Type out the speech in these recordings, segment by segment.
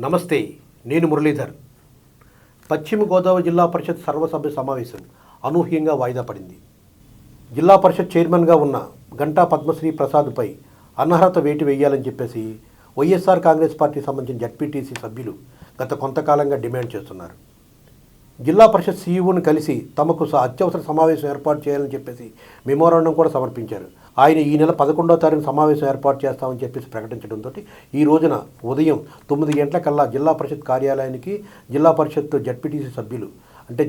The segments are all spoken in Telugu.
నమస్తే నేను మురళీధర్. పశ్చిమ గోదావరి జిల్లా పరిషత్ సర్వసభ్య సమావేశం అనూహ్యంగా వాయిదా పడింది. జిల్లా పరిషత్ చైర్మన్గా ఉన్న గంటా పద్మశ్రీ ప్రసాద్పై అనర్హత వేటు వేయాలని చెప్పేసి వైఎస్ఆర్ కాంగ్రెస్ పార్టీ సంబంధించిన జడ్పీటీసీ సభ్యులు గత కొంతకాలంగా డిమాండ్ చేస్తున్నారు. జిల్లా పరిషత్ సీఈఓను కలిసి తమకు స- అత్యవసర సమావేశం ఏర్పాటు చేయాలని చెప్పేసి మెమోరాండం కూడా సమర్పించారు. ఆయన ఈ నెల పదకొండో తారీఖు సమావేశం ఏర్పాటు చేస్తామని చెప్పేసి ప్రకటించడంతో ఈ రోజున ఉదయం తొమ్మిది గంటలకల్లా జిల్లా పరిషత్ కార్యాలయానికి జిల్లా పరిషత్ జడ్పీటీసీ సభ్యులు అంటే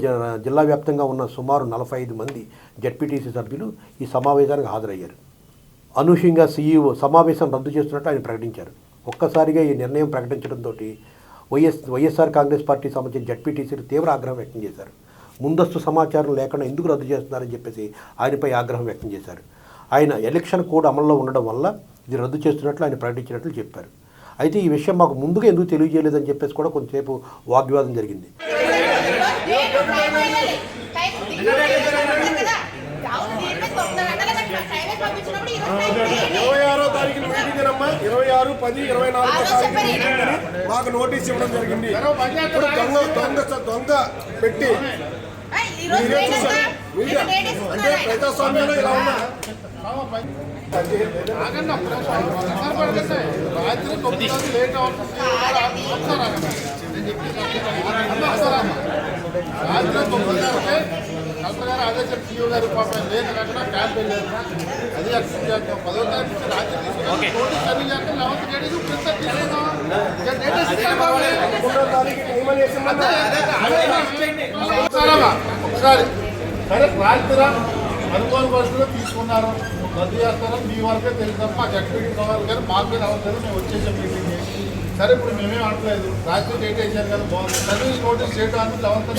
జిల్లా వ్యాప్తంగా ఉన్న సుమారు నలభై ఐదు మంది జడ్పీటీసీ సభ్యులు ఈ సమావేశానికి హాజరయ్యారు. అనూహ్యంగా సీఈఓ సమావేశం రద్దు చేస్తున్నట్టు ఆయన ప్రకటించారు. ఒక్కసారిగా ఈ నిర్ణయం ప్రకటించడంతో వైఎస్ వైఎస్ఆర్ కాంగ్రెస్ పార్టీ సంబంధించిన జడ్పీటీసీలు తీవ్ర ఆగ్రహం వ్యక్తం చేశారు. ముందస్తు సమాచారం లేకుండా ఎందుకు రద్దు చేస్తున్నారని చెప్పేసి ఆయనపై ఆగ్రహం వ్యక్తం చేశారు. ఆయన ఎలక్షన్ కోడ్ అమల్లో ఉండడం వల్ల ఇది రద్దు చేస్తున్నట్లు ఆయన ప్రకటించినట్లు చెప్పారు. అయితే ఈ విషయం మాకు ముందుగా ఎందుకు తెలియజేయలేదని చెప్పేసి కూడా కొంతసేపు వాగ్వివాదం జరిగింది. ఇరవై ఆరో తారీఖున మీటింగ్ అమ్మా ఇరవై ఆరు పది ఇరవై నాలుగో మీటింగ్ మాకు నోటీస్ ఇవ్వడం జరిగింది. ఇప్పుడు దొంగ దొంగ దొంగ పెట్టి అంటే ప్రజాస్వామ్యంలో ఇలా ఉన్నా. రాత్రి తొమ్మిది లేట్ అవుతుంది. రాత్రి తొమ్మిది గంటలకే కలెక్టర్ గారు అదే చెప్పి సీఓ గారు పాపం లేదు అక్కడ క్యాంప్ వెళ్ళారు. అది పదో తారీఖు రాత్రి తీసుకుని నోటీస్ సర్వీ చేస్తాం లెవెన్త్ డేట్ తీసుకుందాం ఒకసారమ్మా, ఒకసారి సరే రాత్రిరా అనుకోని పరిస్థితుల్లో తీసుకున్నారు. రద్దు చేస్తారని మీ వరకే తెలుసు మా జడ్పీటీ కావాలి కానీ మాకు మీద అవ్వలేదు మేము వచ్చేసాం మీటింగ్ సరే ఇప్పుడు మేమేం అనట్లేదు రాత్రి డేట్ వేసారు కదా బాగుంది సర్వీస్ నోటీస్ చేయడం అంటే లెవెన్త్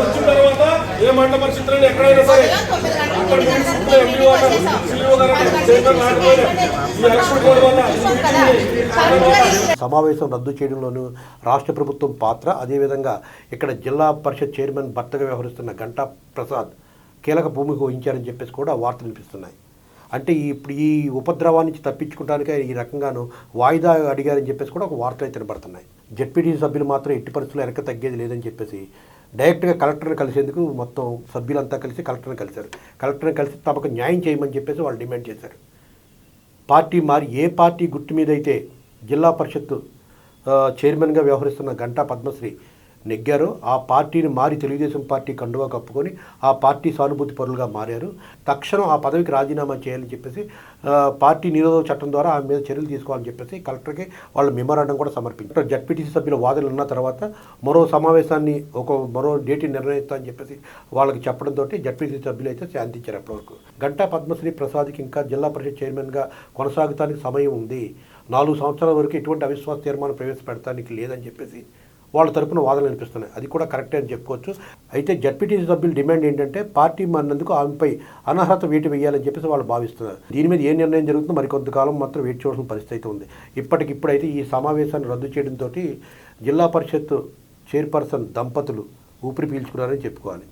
వచ్చిన తర్వాత ఏ ఎక్కడైనా సరే సమావేశం రద్దు చేయడంలోనూ రాష్ట్ర ప్రభుత్వం పాత్ర అదేవిధంగా ఇక్కడ జిల్లా పరిషత్ చైర్మన్ భర్తగా వ్యవహరిస్తున్న గంటా ప్రసాద్ కీలక భూమికి వహించారని చెప్పేసి కూడా వార్తలు వినిపిస్తున్నాయి. అంటే ఇప్పుడు ఈ ఉపద్రవాన్ని నుంచి తప్పించుకోవడానికే ఈ రకంగాను వాయిదా అడిగారని చెప్పేసి కూడా ఒక వార్తలు అయితే వినబడుతున్నాయి. జడ్పీటీ సభ్యులు మాత్రం ఎట్టి పరిస్థితుల్లో వెనక తగ్గేది లేదని చెప్పేసి డైరెక్ట్గా కలెక్టర్ని కలిసేందుకు మొత్తం సభ్యులంతా కలిసి కలెక్టర్ని కలిశారు. కలెక్టర్ని కలిసి తమకు న్యాయం చేయమని చెప్పేసి వాళ్ళు డిమాండ్ చేశారు. పార్టీ మారి ఏ పార్టీ గుర్తు మీద అయితే జిల్లా పరిషత్తు చైర్మన్గా వ్యవహరిస్తున్న గంటా పద్మశ్రీ నెగ్గారో ఆ పార్టీని మారి తెలుగుదేశం పార్టీ కండువా కప్పుకొని ఆ పార్టీ సానుభూతి పరులుగా మారారు. తక్షణం ఆ పదవికి రాజీనామా చేయాలని చెప్పేసి పార్టీ నిరోధక చట్టం ద్వారా ఆమె మీద చర్యలు తీసుకోవాలని చెప్పేసి కలెక్టర్కి వాళ్ళ మెమోరాండం కూడా సమర్పించారు. జడ్పీటీసీ సభ్యుల వాదనలు ఉన్న తర్వాత మరో సమావేశాన్ని ఒక మరో డేట్ నిర్ణయిస్తా అని చెప్పేసి వాళ్ళకి చెప్పడంతో జడ్పీటీసీ సభ్యులు అయితే శాంతించారు అప్పటివరకు. గంటా పద్మశ్రీ ప్రసాద్కి ఇంకా జిల్లా పరిషత్ చైర్మన్గా కొనసాగుతానికి సమయం ఉంది. నాలుగు సంవత్సరాల వరకు ఎటువంటి అవిశ్వాస తీర్మానం ప్రవేశపెడటానికి లేదని చెప్పేసి వాళ్ళ తరపున వాదనలు అనిపిస్తున్నాయి అది కూడా కరెక్టే అని చెప్పుకోవచ్చు. అయితే జడ్పీటీసీ సభ్యుల డిమాండ్ ఏంటంటే పార్టీ మారినందుకు ఆమెపై అనర్హత వేటు వేయాలని చెప్పేసి వాళ్ళు భావిస్తున్నారు. దీని మీద ఏ నిర్ణయం జరుగుతుందో మరి కొంతకాలం మాత్రం వేచి చూడాల్సిన పరిస్థితి అయితే ఉంది. ఇప్పటికిప్పుడైతే ఈ సమావేశాన్ని రద్దు చేయడంతో జిల్లా పరిషత్ చైర్పర్సన్ దంపతులు ఊపిరి పీల్చుకున్నారని చెప్పుకోవాలి.